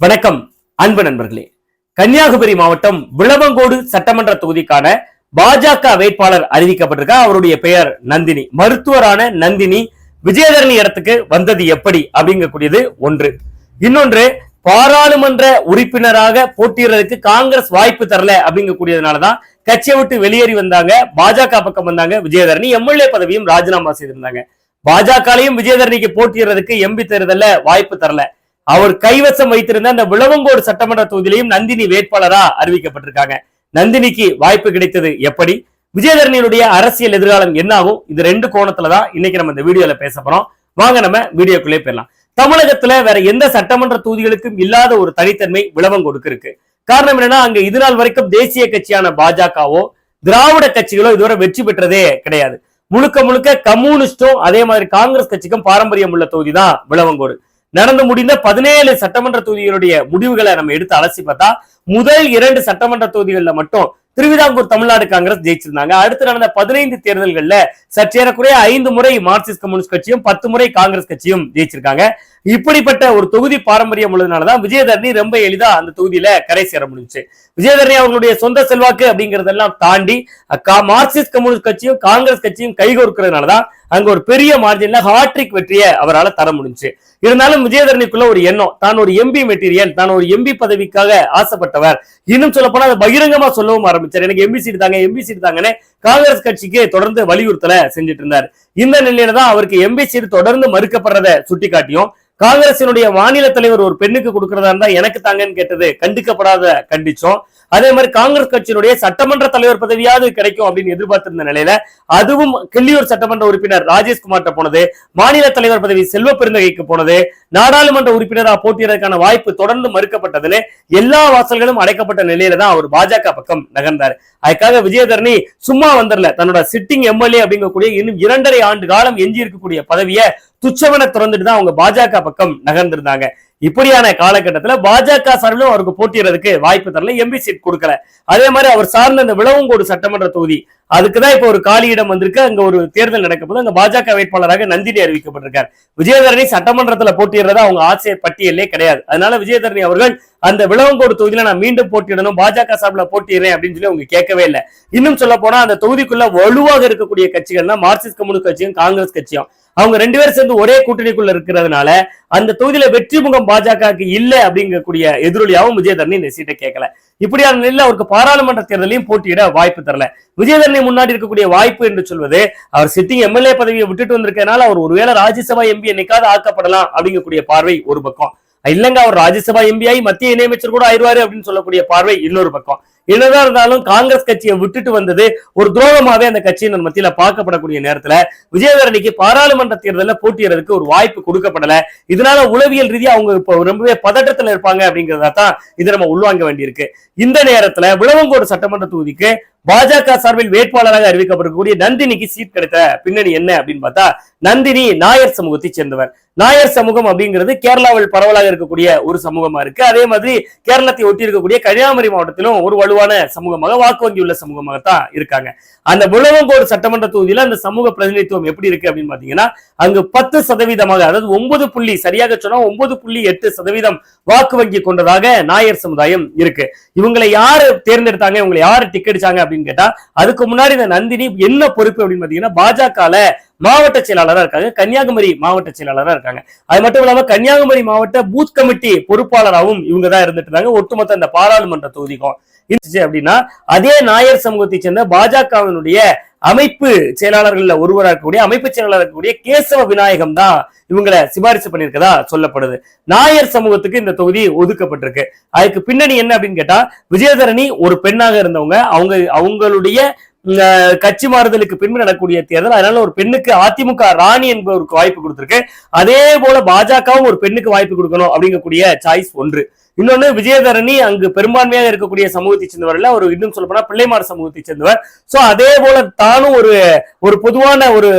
வணக்கம் அன்பு நண்பர்களே. கன்னியாகுமரி மாவட்டம் விளவங்கோடு சட்டமன்ற தொகுதிக்கான பாஜக வேட்பாளர் அறிவிக்கப்பட்டிருக்க அவருடைய பெயர் நந்தினி மருத்துவரான நந்தினி விஜயதரணி இடத்துக்கு வந்தது எப்படி அப்படிங்கக்கூடியது ஒன்று. இன்னொன்று பாராளுமன்ற உறுப்பினராக போட்டியிடுறதுக்கு காங்கிரஸ் வாய்ப்பு தரல அப்படிங்கக்கூடியதுனாலதான் கட்சியை விட்டு வெளியேறி வந்தாங்க. பாஜக பக்கம் வந்தாங்க விஜயதரணி எம்எல்ஏ பதவியும் ராஜினாமா செய்திருந்தாங்க. பாஜகலையும் விஜயதரணிக்கு போட்டியிடுறதுக்கு எம்பி தேர்தல்ல வாய்ப்பு தரல. அவர் கைவசம் வைத்திருந்த அந்த விளவங்கோடு சட்டமன்ற தொகுதியிலையும் நந்தினி வேட்பாளரா அறிவிக்கப்பட்டிருக்காங்க. நந்தினிக்கு வாய்ப்பு கிடைத்தது எப்படி? விஜயதரணியுடைய அரசியல் எதிர்காலம் என்னாகும்? இது ரெண்டு கோணத்துல தான் இன்னைக்கு நம்ம இந்த வீடியோல பேச போறோம். வாங்க நம்ம வீடியோக்குள்ளே போயிடலாம். தமிழகத்துல வேற எந்த சட்டமன்ற தொகுதிகளுக்கும் இல்லாத ஒரு தனித்தன்மை விளவங்கோடுக்கு இருக்கு. காரணம் என்னன்னா அங்க இது நாள் வரைக்கும் தேசிய கட்சியான பாஜகவோ திராவிட கட்சிகளோ இதுவரை வெற்றி பெற்றதே கிடையாது. முழுக்க முழுக்க கம்யூனிஸ்டும் அதே மாதிரி காங்கிரஸ் கட்சிக்கும் பாரம்பரியம் உள்ள தொகுதி தான் விளவங்கோடு. நடந்து முடிந்த பதினேழு சட்டமன்ற தொகுதிகளுடைய முடிவுகளை நம்ம எடுத்து அலசி பார்த்தா முதல் இரண்டு சட்டமன்ற தொகுதிகள்ல மட்டும் திருவிதாங்கூர் தமிழ்நாடு காங்கிரஸ் ஜெயிச்சிருந்தாங்க. அடுத்து நடந்த பதினைந்து தேர்தல்கள்ல சற்றேறக்குறைய ஐந்து முறை மார்க்சிஸ்ட் கம்யூனிஸ்ட் கட்சியும் பத்து முறை காங்கிரஸ் கட்சியும் ஜெயிச்சிருக்காங்க. இப்படிப்பட்ட ஒரு தொகுதி பாரம்பரியம் உள்ளதுனாலதான் விஜயதரணி ரொம்ப எளிதா அந்த தொகுதியில கரை சேர முடிஞ்சுச்சு. விஜயதரணி அவர்களுடைய சொந்த செல்வாக்கு அப்படிங்கறதெல்லாம் தாண்டி மார்க்சிஸ்ட் கம்யூனிஸ்ட் கட்சியும் காங்கிரஸ் கட்சியும் கைகோர்க்கிறதுனாலதான் அங்க ஒரு பெரிய மார்ஜின்ல ஹாட்ரிக் வெற்றியை அவரால் தர முடிஞ்சு. இருந்தாலும் விஜயதரணிக்குள்ள ஒரு எண்ணம் தான் ஒரு எம்பி மெட்டீரியல் தான் ஒரு எம்பி பதவிக்காக ஆசைப்பட்டவர். இன்னும் சொல்ல போனா அதை பகிரங்கமா சொல்லவும் ஆரம்பிச்சார். எனக்கு எம்பி சீட் தாங்க எம்பி சீட் தாங்கன்னு காங்கிரஸ் கட்சிக்கு தொடர்ந்து வலியுறுத்தல செஞ்சுட்டு இருந்தார். இந்த நிலையில தான் அவருக்கு எம்பி சீட் தொடர்ந்து மறுக்கப்படுறத சுட்டிக்காட்டியும் காங்கிரசினுடைய மாநில தலைவர் ஒரு பெண்ணுக்கு கொடுக்கறதா இருந்தா எனக்கு தாங்கன்னு கேட்டது. கண்டிக்கப்படாத கண்டிச்சோம். அதே மாதிரி காங்கிரஸ் கட்சியினுடைய சட்டமன்ற தலைவர் பதவியாவது கிடைக்கும் அப்படின்னு எதிர்பார்த்திருந்த நிலையில அதுவும் கிள்ளியூர் சட்டமன்ற உறுப்பினர் ராஜேஷ்குமார்ட்ட போனது மாநில தலைவர் பதவி செல்வ பெருந்தகைக்கு போனது நாடாளுமன்ற உறுப்பினராக போட்டியிடறதுக்கான வாய்ப்பு தொடர்ந்து மறுக்கப்பட்டதுன்னு எல்லா வாசல்களும் அடைக்கப்பட்ட நிலையில தான் அவர் பாஜக பக்கம் நகர்ந்தார். அதுக்காக விஜயதரணி சும்மா வந்துடல. தன்னோட சிட்டிங் எம்எல்ஏ அப்படிங்கக்கூடிய இன்னும் இரண்டரை ஆண்டு காலம் எஞ்சி இருக்கக்கூடிய பதவியை துச்சவனை திறந்துட்டு தான் அவங்க பாஜக பக்கம் நகர்ந்திருந்தாங்க. இப்படியான காலகட்டத்துல பாஜக சார்பிலும் அவருக்கு போட்டியிடறதுக்கு வாய்ப்பு தரல எம்பி சீட் கொடுக்கல. அதே மாதிரி அவர் சார்ந்த அந்த விளவங்கோடு சட்டமன்ற தொகுதி அதுக்குதான் இப்ப ஒரு காலியிடம் வந்திருக்கு. அங்க ஒரு தேர்தல் நடக்க போது அங்க பாஜக வேட்பாளராக நந்தினி அறிவிக்கப்பட்டிருக்கார். விஜயதரணி சட்டமன்றத்துல போட்டியிடுறதா அவங்க ஆசை பட்டியலே கிடையாது. அதனால விஜயதரணி அவர்கள் அந்த விளவங்கோடு தொகுதியில நான் மீண்டும் போட்டியிடணும் பாஜக சார்பில் போட்டியிடுறேன் அப்படின்னு சொல்லி அவங்க கேட்கவே இல்லை. இன்னும் சொல்ல போனா அந்த தொகுதிக்குள்ள வலுவாக இருக்கக்கூடிய கட்சிகள்னா மார்க்சிஸ்ட் கம்யூனிஸ்ட் கட்சியும் காங்கிரஸ் கட்சியும். அவங்க ரெண்டு பேரும் சேர்ந்து ஒரே கூட்டணிக்குள்ள இருக்கிறதுனால அந்த தொகுதியில வெற்றி முகம் பாஜகவுக்கு இல்லை அப்படிங்கக்கூடிய எதிரொலியாவும் விஜயதரணி இந்த சீட்டை கேட்கல. இப்படியான நிலையில் அவருக்கு பாராளுமன்ற தேர்தலையும் போட்டியிட வாய்ப்பு தரல. விஜயதரணி முன்னாடி இருக்கக்கூடிய வாய்ப்பு என்று சொல்வது அவர் சிட்டிங் எம்எல்ஏ பதவியை விட்டுட்டு வந்திருக்கனால அவர் ஒருவேளை ராஜ்யசபா எம்பி என்னைக்காவது ஆக்கப்படலாம் அப்படிங்கக்கூடிய பார்வை ஒரு பக்கம். இல்லைங்க அவர் ராஜ்யசபா எம்பி ஆகி மத்திய இணையமைச்சர் கூட ஆயிடுவாரு அப்படின்னு சொல்லக்கூடிய பார்வை இன்னொரு பக்கம். என்னதான் இருந்தாலும் காங்கிரஸ் கட்சியை விட்டுட்டு வந்தது ஒரு துரோகமாவே அந்த கட்சியின் மத்தியில பார்க்கப்படக்கூடிய நேரத்துல விஜயதரணிக்கு பாராளுமன்ற தேர்தலில் போட்டியிடறதுக்கு ஒரு வாய்ப்பு கொடுக்கப்படல. இதனால உளவியல் ரீதியா அவங்க இப்போ ரொம்பவே பதட்டத்துல இருப்பாங்க அப்படிங்கறதா தான் இதை நம்ம உள்வாங்க வேண்டியிருக்கு. இந்த நேரத்துல விளவங்கோடு சட்டமன்ற தொகுதிக்கு பாஜக சார்பில் வேட்பாளராக அறிவிக்கப்படக்கூடிய நந்தினிக்கு சீட் கிடைத்த பின்னணி என்ன அப்படின்னு பார்த்தா நந்தினி நாயர் சமூகத்தை சேர்ந்தவர். நாயர் சமூகம் அப்படிங்கிறது கேரளாவில் பரவலாக இருக்கக்கூடிய ஒரு சமூகமா இருக்கு. அதே மாதிரி கேரளத்தை ஒட்டி இருக்கக்கூடிய கன்னியாகுமரி மாவட்டத்திலும் ஒரு வலு வலுவான சமூகமாக வாக்கு வங்கி உள்ள சமூகமாகத்தான் இருக்காங்க. அந்த விளவங்கோடு சட்டமன்ற தொகுதியில அந்த சமூக பிரதிநிதித்துவம் எப்படி இருக்கு அப்படின்னு பாத்தீங்கன்னா அங்கு பத்து சதவீதமாக அதாவது ஒன்பது புள்ளி சரியாக சொன்னா ஒன்பது புள்ளி எட்டு சதவீதம் வாக்கு வங்கி கொண்டதாக நாயர் சமுதாயம் இருக்கு. இவங்களை யாரு தேர்ந்தெடுத்தாங்க இவங்களை யாரு டிக்கெடிச்சாங்க அப்படின்னு கேட்டா அதுக்கு முன்னாடி இந்த நந்தினி என்ன பொறுப்பு அப்படின்னு பாத்தீங்கன்னா பாஜக மாவட்ட செயலாளராக இருக்காங்க. கன்னியாகுமரி மாவட்ட செயலாளராக இருக்காங்க. அது மட்டும் இல்லாம கன்னியாகுமரி மாவட்ட பூத் கமிட்டி பொறுப்பாளராகவும் இவங்க தான் இருந்துட்டு இருந்தாங்க. ஒட்டுமொத்த இந்த பாராளுமன்ற தொகுதிக்கும். இருந்துச்சு அப்படின்னா அதே நாயர் சமூகத்தை சேர்ந்த பாஜகவினுடைய அமைப்பு செயலாளர்கள்ல ஒருவராக இருக்கக்கூடிய அமைப்பு செயலாளர் இருக்கக்கூடிய கேசவ விநாயகம் தான் இவங்களை சிபாரிசு பண்ணியிருக்கதா சொல்லப்படுது. நாயர் சமூகத்துக்கு இந்த தொகுதி ஒதுக்கப்பட்டிருக்கு. அதுக்கு பின்னணி என்ன அப்படின்னு கேட்டா விஜயதரணி ஒரு பெண்ணாக இருந்தவங்க. அவங்க அவங்களுடைய கட்சி மாறுதலுக்கு பின்பு நடக்கூடிய தேர்தல் அதனால ஒரு பெண்ணுக்கு அதிமுக ராணி என்பவருக்கு வாய்ப்பு கொடுத்திருக்கு. அதே போல பாஜகவும் ஒரு பெண்ணுக்கு வாய்ப்பு கொடுக்கணும் அப்படிங்கக்கூடிய சாய்ஸ் ஒன்று. இன்னொன்னு விஜயதரணி அங்கு பெரும்பான்மையாக இருக்கக்கூடிய சமூகத்தை சேர்ந்தவர்கள் ஒரு இன்னும் சொல்ல போனா பிள்ளைமார் சமூகத்தை சேர்ந்தவர். சோ அதே போல தானும் ஒரு ஒரு பொதுவான ஒரு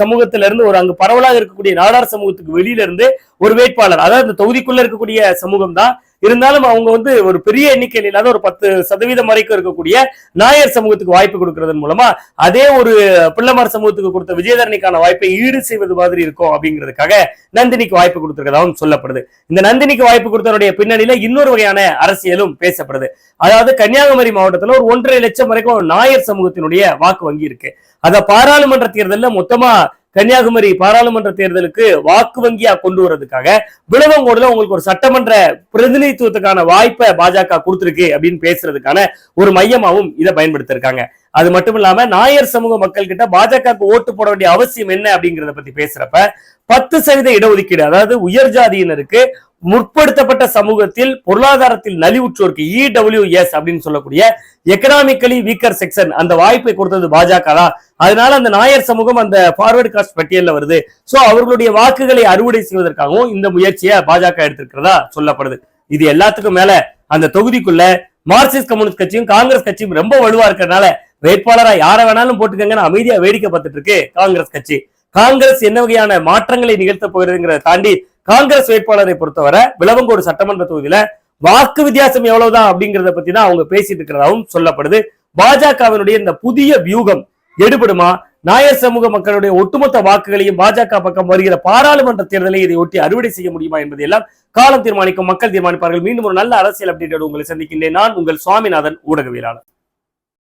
சமூகத்தில இருந்து ஒரு அங்கு பரவலாக இருக்கக்கூடிய நாடார் சமூகத்துக்கு வெளியில இருந்து ஒரு வேட்பாளர். அதாவது இந்த தொகுதிக்குள்ள இருக்கக்கூடிய சமூகம் தான் இருந்தாலும் அவங்க வந்து ஒரு பெரிய எண்ணிக்கையில் இல்லாத ஒரு பத்து சதவீதம் வரைக்கும் இருக்கக்கூடிய நாயர் சமூகத்துக்கு வாய்ப்பு கொடுக்கறதன் மூலமா அதே ஒரு பிள்ளைமார் சமூகத்துக்கு கொடுத்த விஜயதரணிக்கான வாய்ப்பை ஈடு செய்வது மாதிரி இருக்கும் அப்படிங்கிறதுக்காக நந்தினிக்கு வாய்ப்பு கொடுத்திருக்கதாகவும் சொல்லப்படுது. இந்த நந்தினிக்கு வாய்ப்பு கொடுத்தவருடைய பின்னணியில இன்னொரு வகையான அரசியலும் பேசப்படுது. அதாவது கன்னியாகுமரி மாவட்டத்தில் ஒரு ஒன்றரை லட்சம் வரைக்கும் நாயர் சமூகத்தினுடைய வாக்கு வங்கி இருக்கு. அதை பாராளுமன்ற தேர்தலில் மொத்தமா கன்னியாகுமரி பாராளுமன்ற தேர்தலுக்கு வாக்கு வங்கியா கொண்டு வர்றதுக்காக விளவங்கோடுல உங்களுக்கு ஒரு சட்டமன்ற பிரதிநிதித்துவத்துக்கான வாய்ப்பை பாஜக கொடுத்திருக்கு அப்படின்னு பேசுறதுக்கான ஒரு மையமாவும் இதை பயன்படுத்திருக்காங்க. அது மட்டும் இல்லாம நாயர் சமூக மக்கள் கிட்ட பாஜகவுக்கு ஓட்டு போட வேண்டிய அவசியம் என்ன அப்படிங்கறத பத்தி பேசுறப்ப பத்து சதவீத இடஒதுக்கீடு அதாவது உயர் ஜாதியினருக்கு முற்படுத்தப்பட்ட சமூகத்தில் பொருளாதாரத்தில் நலிவுற்றோருக்கு இடபிள்யூஎஸ் அப்படின்னு சொல்லக்கூடிய எக்கனாமிக்கலி வீக்கர் செக்ஷன் அந்த வாய்ப்பை கொடுத்தது பாஜக தான். அதனால அந்த நாயர் சமூகம் அந்த ஃபார்வர்டு காஸ்ட் பட்டியலில் வருது. ஸோ அவர்களுடைய வாக்குகளை அறுவடை செய்வதற்காகவும் இந்த முயற்சியை பாஜக எடுத்திருக்கிறதா சொல்லப்படுது. இது எல்லாத்துக்கும் மேல அந்த தொகுதிக்குள்ள மார்க்சிஸ்ட் கம்யூனிஸ்ட் கட்சியும் காங்கிரஸ் கட்சியும் ரொம்ப வலுவா இருக்கிறதுனால வேட்பாளரா யாரை வேணாலும் போட்டுக்கங்கன்னு அமைதியா வேடிக்கை பார்த்துட்டு இருக்கு காங்கிரஸ் கட்சி. காங்கிரஸ் என்ன வகையான மாற்றங்களை நிகழ்த்த போகிறதுங்கிறத தாண்டி காங்கிரஸ் வேட்பாளரை பொறுத்தவரை விளவங்கோடு சட்டமன்ற தொகுதியில வாக்கு வித்தியாசம் எவ்வளவுதான் அப்படிங்கறத பத்தி தான் அவங்க பேசிட்டு இருக்கிறதாவும் சொல்லப்படுது. பாஜகவினுடைய இந்த புதிய வியூகம் எடுபடுமா? நாயர் சமூக மக்களுடைய ஒட்டுமொத்த வாக்குகளையும் பாஜக பக்கம் வருகிற பாராளுமன்ற தேர்தலை இதை ஒட்டி அறுவடை செய்ய முடியுமா என்பதையெல்லாம் காலம் தீர்மானிக்கும் மக்கள் தீர்மானிப்பார்கள். மீண்டும் ஒரு நல்ல அரசியல் அப்டேட்டோடு உங்களை சந்திக்கின்றேன். நான் உங்கள் சுவாமிநாதன் ஊடகவியலாளர்.